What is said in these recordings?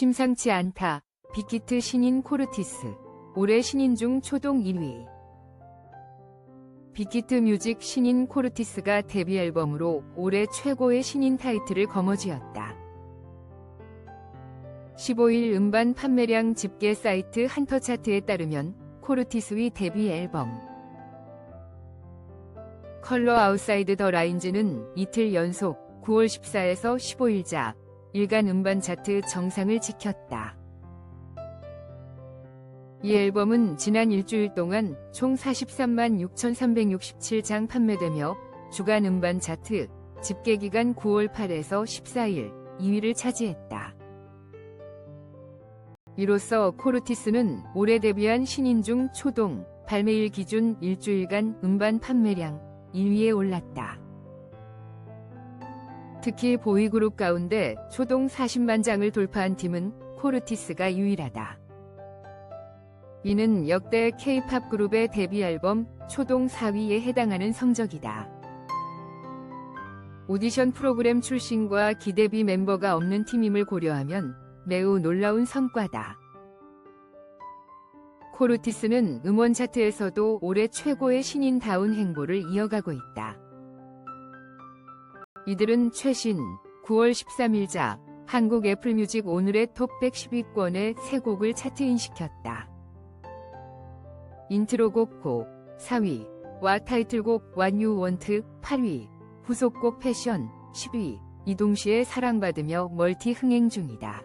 심상치 않다. 빅히트 신인 코르티스. 올해 신인 중 초동 1위. 빅히트 뮤직 신인 코르티스가 데뷔 앨범으로 올해 최고의 신인 타이틀을 거머쥐었다. 15일 음반 판매량 집계 사이트 한터 차트에 따르면 코르티스의 데뷔 앨범 컬러 아웃사이드 더 라인즈는 이틀 연속 9월 14에서 15일자 일간 음반 차트 정상을 지켰다. 이 앨범은 지난 일주일 동안 총 43만 6,367장 판매되며 주간 음반 차트 집계 기간 9월 8에서 14일 2위를 차지했다. 이로써 코르티스는 올해 데뷔한 신인 중 초동 발매일 기준 일주일간 음반 판매량 1위에 올랐다. 특히 보이그룹 가운데 초동 40만 장을 돌파한 팀은 코르티스가 유일하다. 이는 역대 K-팝 그룹의 데뷔 앨범 초동 4위에 해당하는 성적이다. 오디션 프로그램 출신과 기대비 멤버가 없는 팀임을 고려하면 매우 놀라운 성과다. 코르티스는 음원 차트에서도 올해 최고의 신인다운 행보를 이어가고 있다. 이들은 최신 9월 13일자 한국 애플뮤직 오늘의 톱 110위권에 세 곡을 차트인시켰다. 인트로곡 고 4위와 타이틀곡 You Want 8위, 후속곡 패션 10위, 이 동시에 사랑받으며 멀티 흥행 중이다.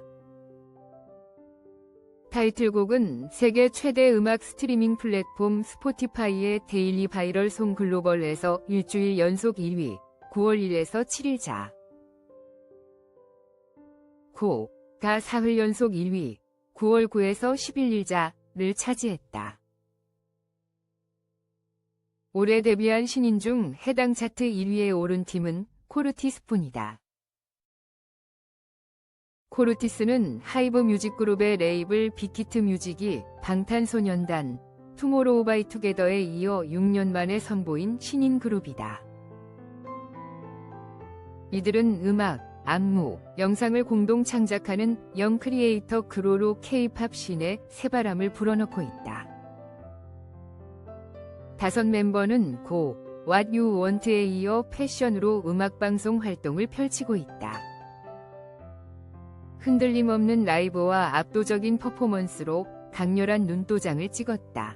타이틀곡은 세계 최대 음악 스트리밍 플랫폼 스포티파이의 데일리 바이럴 송 글로벌에서 일주일 연속 1위, 9월 1일에서 7일자. 고가 사흘 연속 1위, 9월 9에서 11일 자를 차지했다. 올해 데뷔한 신인 중 해당 차트 1위에 오른 팀은 코르티스뿐이다. 코르티스는 하이브 뮤직 그룹의 레이블 빅히트 뮤직이 방탄소년단, 투모로우 바이 투게더에 이어 6년 만에 선보인 신인 그룹이다. 이들은 음악, 안무, 영상을 공동 창작하는 영 크리에이터 그로로 K-팝 신의 새바람을 불어넣고 있다. 다섯 멤버는 고, What You Want에 이어 패션으로 음악방송 활동을 펼치고 있다. 흔들림 없는 라이브와 압도적인 퍼포먼스로 강렬한 눈도장을 찍었다.